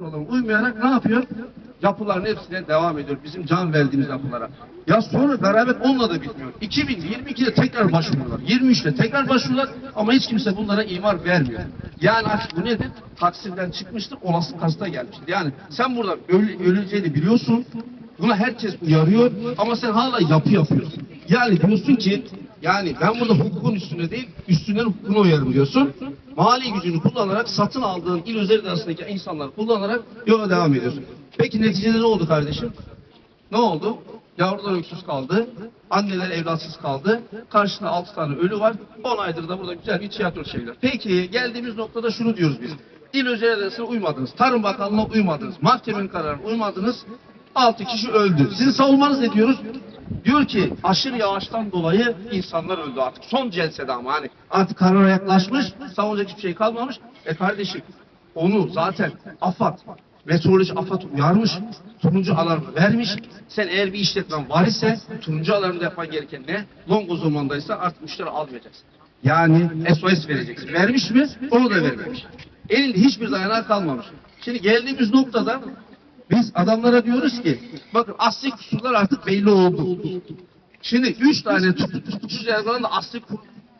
kurallarına uymayarak ne yapıyor? Yapıların hepsine devam ediyor. Bizim can verdiğimiz yapılara. Ya sonra garabet onunla da bitmiyor. 2022'de tekrar başvuruyorlar. 23'te tekrar başvuruyorlar ama hiç kimse bunlara imar vermiyor. Yani artık bu nedir? Taksimden çıkmıştır, olası kasta gelmiştir. Yani sen burada öl- öleceğini biliyorsun. Buna herkes uyarıyor ama sen hala yapı yapıyorsun. Yani diyorsun ki yani ben burada hukukun üstüne değil, üstünden hukukuna uyarım diyorsun. Mali gücünü kullanarak satın aldığın il özel arasındaki insanlar kullanarak yola devam ediyorsun. Peki neticede ne oldu kardeşim? Ne oldu? Yavrular öksüz kaldı. Anneler evlatsız kaldı. Karşısında 6 tane ölü var. 10 aydır da burada güzel bir tiyatro çeviriyor. Peki geldiğimiz noktada şunu diyoruz biz. İl özel arasına uymadınız. Tarım Bakanlığı'na uymadınız. Mahkemenin kararına uymadınız. 6 kişi öldü. Sizin savunmanız ne diyoruz? Diyor ki aşırı yağıştan dolayı insanlar öldü artık. Son celsede ama hani artık karara yaklaşmış. Savunacak hiçbir şey kalmamış. E kardeşim onu zaten AFAD Meteoroloji AFAD uyarmış, turuncu alarmı vermiş. Sen eğer bir işletmen var ise turuncu alarmda yapman gereken ne? Longo zamandaysa artık müşteri almayacaksın. Yani SOS vereceksin. Vermiş mi? Onu da vermemiş. Elinde hiçbir dayanağı kalmamış. Şimdi geldiğimiz noktada biz adamlara diyoruz ki bakın asli kusurlar artık belli oldu. Şimdi üç tane tut- tutuksuz yargılanan da asli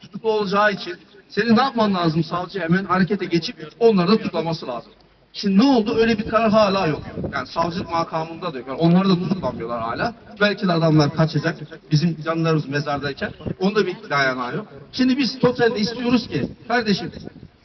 tutuklu olacağı için senin ne yapman lazım savcı hemen harekete geçip onları da tutuklaması lazım. Şimdi ne oldu? Öyle bir karar hala yok. Yani savcılık makamında da yok. Yani onları da tutuklamıyorlar hala. Belki de adamlar kaçacak. Bizim canlarımız mezardayken. Onda bir dayanağı yok. Şimdi biz totalde istiyoruz ki kardeşim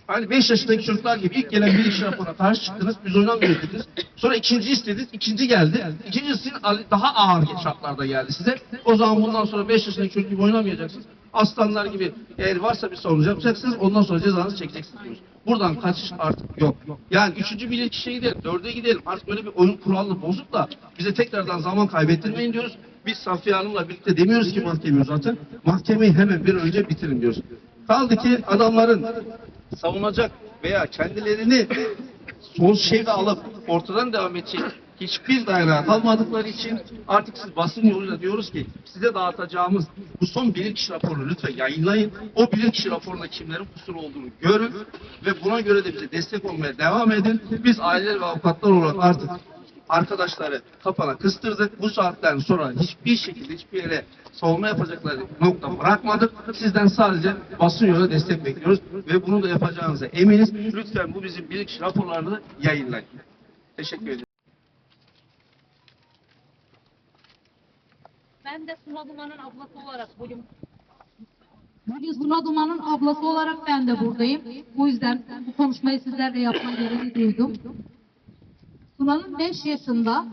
Hani 5 yaşındaki çocuklar gibi ilk gelen bir iş raporuna karşı çıktınız, biz oynamıyoruz dediniz. Sonra ikinci istediniz, ikinci geldi. İkincisi daha ağır şartlarda geldi size. O zaman bundan sonra 5 yaşındaki çocuk gibi oynamayacaksınız. Aslanlar gibi eğer varsa bir sorun yapacaksınız, ondan sonra cezanızı çekeceksiniz diyoruz. Buradan kaçış artık yok. Yani üçüncü bilir kişiye gidelim, dörde gidelim. Artık böyle bir oyun kuralını bozup da bize tekrardan zaman kaybettirmeyin diyoruz. Biz Safiye Hanım'la birlikte demiyoruz ki mahkemeyi zaten. Mahkemeyi hemen bir önce bitirin diyoruz. Kaldı ki adamların savunacak veya kendilerini şeyde alıp ortadan devam edecek hiçbir dayanağı kalmadıkları için artık siz basın yoluyla diyoruz ki size dağıtacağımız bu son bilirkişi raporunu lütfen yayınlayın. O bilirkişi raporunda kimlerin kusuru olduğunu görün ve buna göre de bize destek olmaya devam edin. Biz aileler ve avukatlar olarak artık arkadaşları kafana kıstırdık. Bu saatten sonra hiçbir şekilde hiçbir yere savunma yapacakları nokta bırakmadık. Sizden sadece basın yoluyla destek bekliyoruz ve bunu da yapacağınıza eminiz. Lütfen bu bizim bilirkişi raporlarını yayınlayın. Teşekkür ederim. Ben de Suna Duman'ın ablası olarak bugün Bugün Suna Duman'ın ablası olarak ben de buradayım. Bu yüzden bu konuşmayı sizlerle yapma gereği duydum. Suna'nın 5 yaşında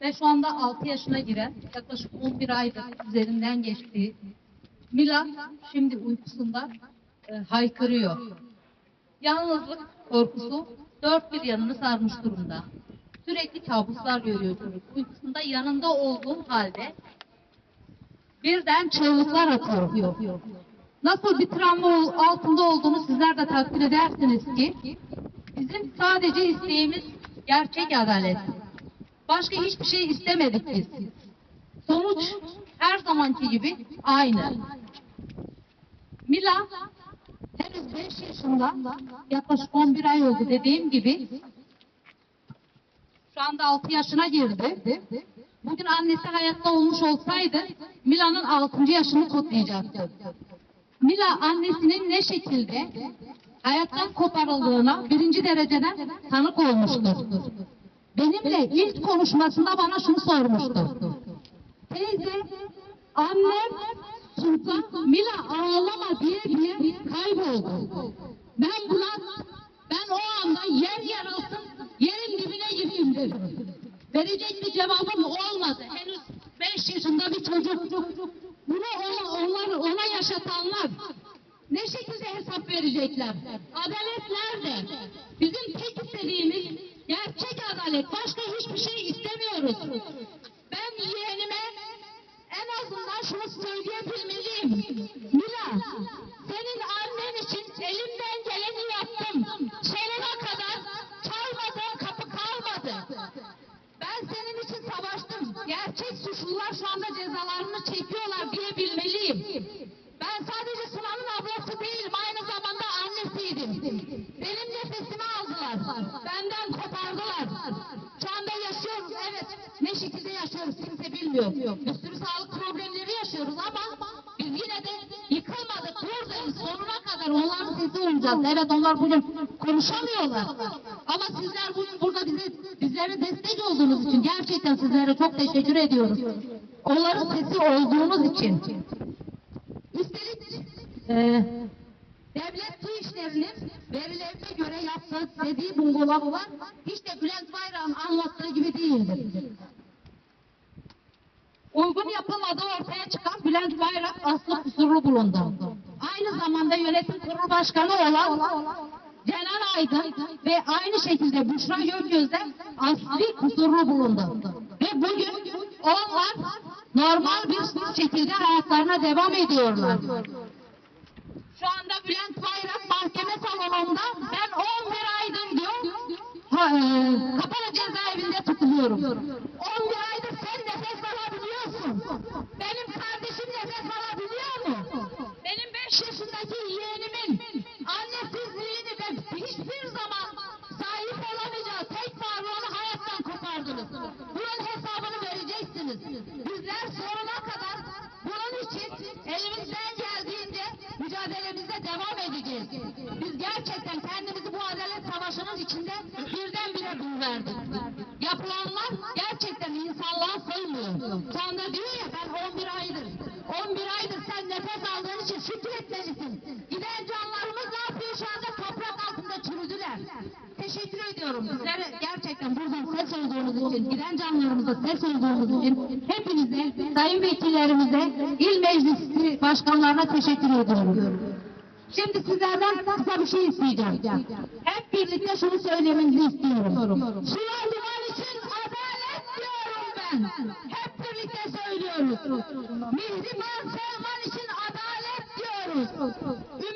ve şu anda 6 yaşına giren yaklaşık 11 aydır üzerinden geçtiği Mila şimdi uykusunda e, haykırıyor. Yalnızlık korkusu dört bir yanını sarmış durumda. Sürekli kabuslar görüyor çocuk. Uykusunda yanında olduğu halde birden çığlıklar atıyor. Nasıl bir travma altında olduğunu sizler de takdir edersiniz ki bizim sadece isteğimiz gerçek adalet. Başka hiçbir şey istemedik biz. Sonuç her zamanki gibi aynı. Mila henüz 5 yaşında yaklaşık 11 ay oldu dediğim gibi şu anda 6 yaşına girdi. Bugün annesi hayatta olmuş olsaydı Mila'nın 6. yaşını kutlayacaktı. Mila annesinin ne şekilde hayattan koparıldığına birinci dereceden tanık olmuştur. Benimle ilk konuşmasında bana şunu sormuştu. Teyze, annem Sultan Mila ağlama diye diye kayboldu. Ben buna, ben o anda yer yer alsın, yerin dibine gireyim dedim. Verecek bir cevabım olmadı. Henüz 5 yaşında bir çocuk. Bunu ona, onlar, ona yaşatanlar ne şekilde hesap verecekler? Adalet nerede? Bizim tek istediğimiz gerçek adalet. Başka hiçbir şey istemiyoruz. Ben yeğenime en azından şunu söyleyebilmeliyim. Mila, senin annen için elimden geleni yaptım. Sonuna kadar çalmadığım kapı kalmadı. Ben senin için savaştım. Gerçek suçlular şu anda cezalarını çekiyorlar diyebilmeliyim. Ben sadece Sunan'ın ablası değilim. Aynı zamanda annesiydim. Benim nefesimi aldılar. Benden kopardılar. Şu anda yaşıyoruz evet. Şekilde yaşıyoruz kimse bilmiyor. Bir sürü sağlık problemleri yaşıyoruz ama biz yine de yıkılmadık. Buradayız sonuna kadar onların sesi olacağız. Evet onlar bugün konuşamıyorlar. Ama sizler bugün burada bize bizlere destek olduğunuz için gerçekten sizlere çok teşekkür ediyoruz. Onların sesi olduğunuz için. Üstelik e, devlet su işlerinin verilerine göre yaptığı dediği bungalovlar hiç de Bülent Bayrak'ın anlattığı gibi değildir. Uygun yapılmadığı ortaya çıkan Bülent Bayrak aslı kusurlu bulundu. Aynı zamanda yönetim kurulu başkanı olan Cenan Aydın ve aynı şekilde Büşra Gökyüz'den asli kusurlu bulundu. Ve bugün onlar normal bir şekilde hayatlarına devam ediyorlar. Şu anda Bülent Bayrak mahkeme salonunda ben 11 aydır diyor ha, e, kapalı cezaevinde tutuluyorum. 11 aydır sen nefes Benim kardeşim nefes alabiliyor mu? Benim 5 yaşındaki yeğenimin annesizliğini ve hiçbir zaman sahip olamayacağı tek varlığını hayattan kopardınız. Bunun hesabını vereceksiniz. Bizler sonuna kadar bunun için elimizden geldiğince mücadelemize devam edeceğiz. Biz gerçekten kendimizi bu adalet savaşının içinde birdenbire buluverdik. Yapılanlar gerçekten insanlığa sığmıyor. Şu anda diyor ya ben 11 aydır. 11 aydır sen aldığın için şükretmelisin. Giden canlarımız ne yapıyor şu anda toprak altında çürüdüler. Teşekkür ediyorum. Sizlere gerçekten buradan ses olduğunuz için, giden canlarımıza ses olduğunuz için hepinize, sayın vekillerimize, il meclisi başkanlarına teşekkür ediyorum. Şimdi sizlerden kısa bir şey isteyeceğim. Hep birlikte şunu söylemenizi istiyorum. Şular duman için adalet diyorum ben. Hep birlikte söylüyoruz. Mihrimah Selman oh, oh, oh.